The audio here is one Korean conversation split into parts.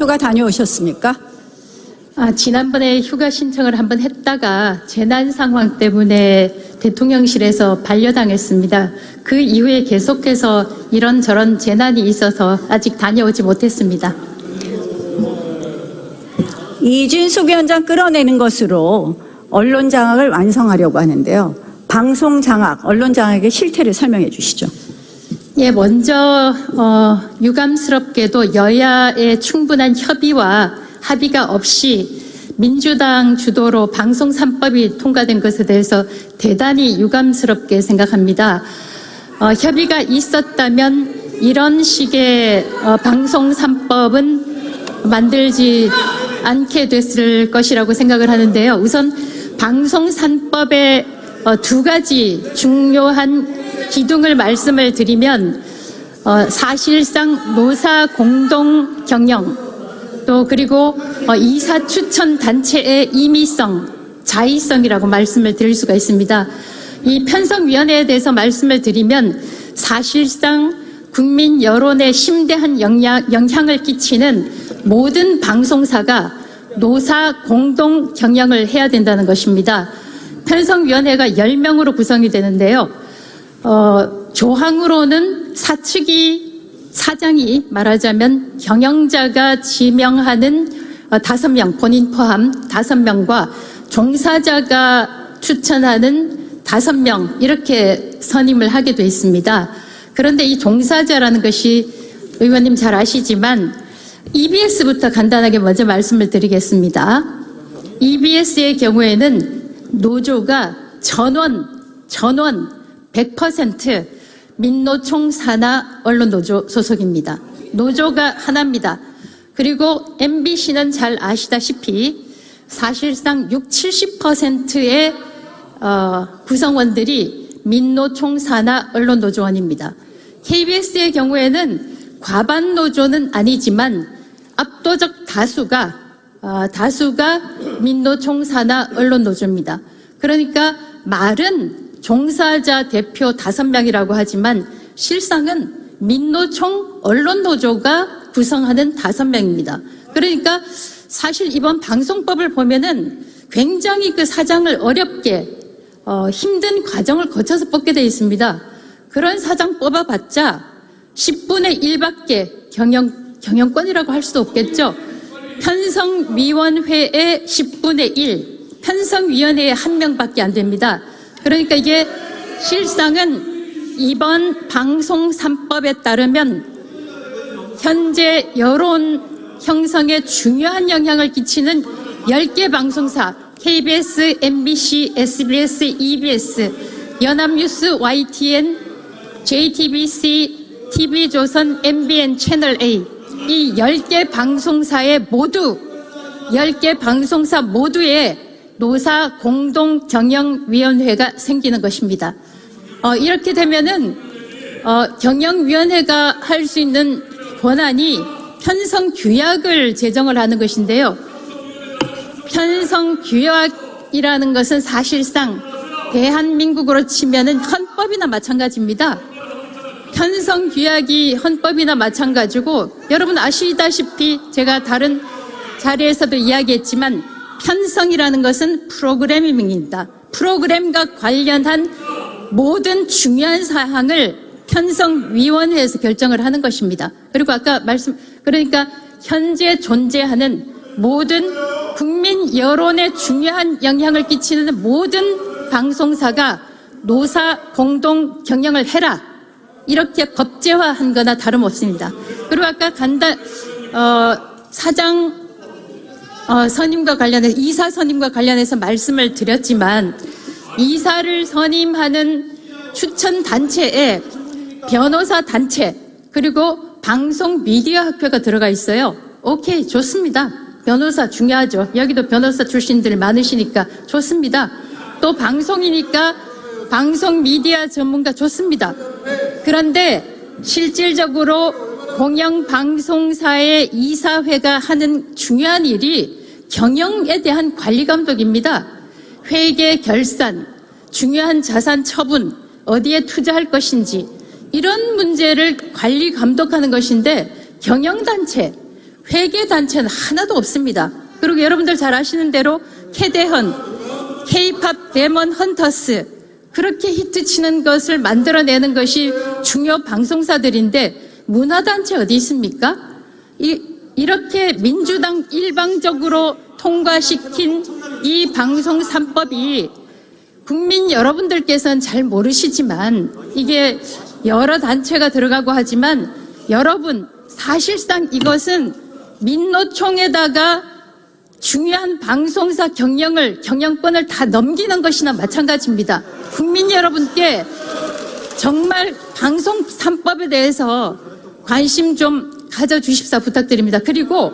휴가 다녀오셨습니까? 아, 지난번에 휴가 신청을 한번 했다가 재난 상황 때문에 대통령실에서 반려당했습니다. 그 이후에 계속해서 이런저런 재난이 있어서 아직 다녀오지 못했습니다. 이진숙 위원장 끌어내는 것으로 언론 장악을 완성하려고 하는데요. 방송 장악, 언론 장악의 실태를 설명해 주시죠. 예, 먼저 어, 유감스럽게도 여야의 충분한 협의와 합의가 없이 민주당 주도로 방송 3법이 통과된 것에 대해서 대단히 유감스럽게 생각합니다. 어, 협의가 있었다면 이런 식의 어, 방송 3법은 만들지 않게 됐을 것이라고 생각을 하는데요. 우선 방송 3법의 어, 두 가지 중요한 기둥을 말씀을 드리면 어, 사실상 노사 공동 경영 또 그리고 어, 이사 추천 단체의 임의성, 자의성이라고 말씀을 드릴 수가 있습니다. 이 편성위원회에 대해서 말씀을 드리면 사실상 국민 여론에 심대한 영향, 영향을 끼치는 모든 방송사가 노사 공동 경영을 해야 된다는 것입니다. 편성위원회가 10명으로 구성이 되는데요. 어, 조항으로는 사측이 사장이 말하자면 경영자가 지명하는 어, 다섯 명 본인 포함 다섯 명과 종사자가 추천하는 다섯 명 이렇게 선임을 하게 돼 있습니다. 그런데 이 종사자라는 것이 의원님 잘 아시지만 EBS부터 간단하게 먼저 말씀을 드리겠습니다. EBS의 경우에는 노조가 전원 전원 100% 민노총 산하 언론노조 소속입니다. 노조가 하나입니다. 그리고 MBC는 잘 아시다시피 사실상 6, 70%의 어, 구성원들이 민노총 산하 언론노조원입니다. KBS의 경우에는 과반 노조는 아니지만 압도적 다수가 어, 다수가 민노총 산하 언론노조입니다. 그러니까 말은 종사자 대표 다섯 명이라고 하지만 실상은 민노총 언론노조가 구성하는 다섯 명입니다. 그러니까 사실 이번 방송법을 보면은 굉장히 그 사장을 어렵게 어, 힘든 과정을 거쳐서 뽑게 되어 있습니다. 그런 사장 뽑아봤자 10분의 1밖에 경영, 경영권이라고 할 수도 없겠죠. 편성위원회의 10분의 1, 편성위원회의 한 명밖에 안 됩니다. 그러니까 이게 실상은 이번 방송 3법에 따르면 현재 여론 형성에 중요한 영향을 끼치는 10개 방송사 KBS, MBC, SBS, EBS, 연합뉴스, YTN, JTBC, TV조선, MBN, 채널 A 이 10개 방송사의 모두 10개 방송사 모두에 노사 공동 경영위원회가 생기는 것입니다. 어, 이렇게 되면은 어, 경영위원회가 할 수 있는 권한이 편성 규약을 제정을 하는 것인데요. 편성 규약이라는 것은 사실상 대한민국으로 치면은 헌법이나 마찬가지입니다. 편성 규약이 헌법이나 마찬가지고 여러분 아시다시피 제가 다른 자리에서도 이야기했지만 편성이라는 것은 프로그래밍입니다. 프로그램과 관련한 모든 중요한 사항을 편성위원회에서 결정을 하는 것입니다. 그리고 아까 말씀, 그러니까 현재 존재하는 모든 국민 여론에 중요한 영향을 끼치는 모든 방송사가 노사 공동 경영을 해라. 이렇게 법제화한 거나 다름없습니다. 그리고 아까 간단, 어, 사장 어, 선임과 관련해서 이사 선임과 관련해서 말씀을 드렸지만 이사를 선임하는 추천 단체에 변호사 단체 그리고 방송 미디어 학회가 들어가 있어요. 오케이 좋습니다. 변호사 중요하죠. 여기도 변호사 출신들 많으시니까 좋습니다. 또 방송이니까 방송 미디어 전문가 좋습니다. 그런데 실질적으로 공영방송사의 이사회가 하는 중요한 일이 경영에 대한 관리 감독입니다. 회계 결산, 중요한 자산 처분, 어디에 투자할 것인지 이런 문제를 관리 감독하는 것인데 경영단체, 회계 단체는 하나도 없습니다. 그리고 여러분들 잘 아시는 대로 캐대헌, K-팝 데몬 헌터스 그렇게 히트치는 것을 만들어내는 것이 중요 방송사들인데 문화단체 어디 있습니까? 이, 이렇게 민주당 일방적으로 통과시킨 이 방송 3법이 국민 여러분들께서는 잘 모르시지만 이게 여러 단체가 들어가고 하지만 여러분 사실상 이것은 민노총에다가 중요한 방송사 경영을 경영권을 다 넘기는 것이나 마찬가지입니다. 국민 여러분께 정말 방송 3법에 대해서 관심 좀 가져주십사 부탁드립니다. 그리고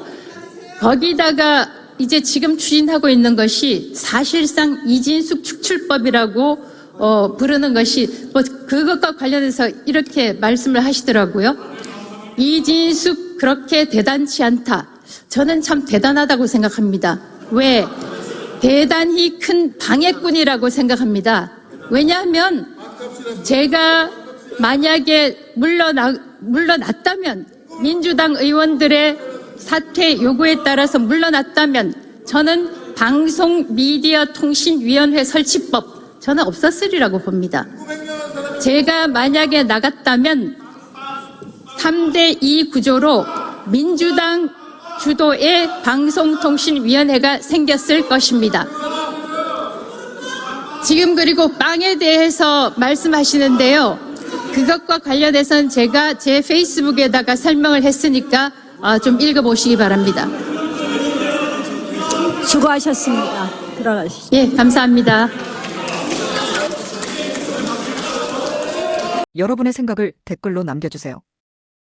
거기다가 이제 지금 추진하고 있는 것이 사실상 이진숙 축출법이라고 어, 부르는 것이 뭐 그것과 관련해서 이렇게 말씀을 하시더라고요. 이진숙 그렇게 대단치 않다. 저는 참 대단하다고 생각합니다. 왜? 대단히 큰 방해꾼이라고 생각합니다. 왜냐하면 제가 만약에 물러나, 물러났다면 민주당 의원들의 사퇴 요구에 따라서 물러났다면 저는 방송 미디어 통신위원회 설치법 저는 없었으리라고 봅니다. 제가 만약에 나갔다면 3대 2 구조로 민주당 주도의 방송통신위원회가 생겼을 것입니다. 지금 그리고 빵에 대해서 말씀하시는데요. 그것과 관련해서는 제가 제 페이스북에다가 설명을 했으니까 아, 좀 읽어보시기 바랍니다. 수고하셨습니다. 들어가시죠. 예, 감사합니다. 여러분의 생각을 댓글로 남겨주세요.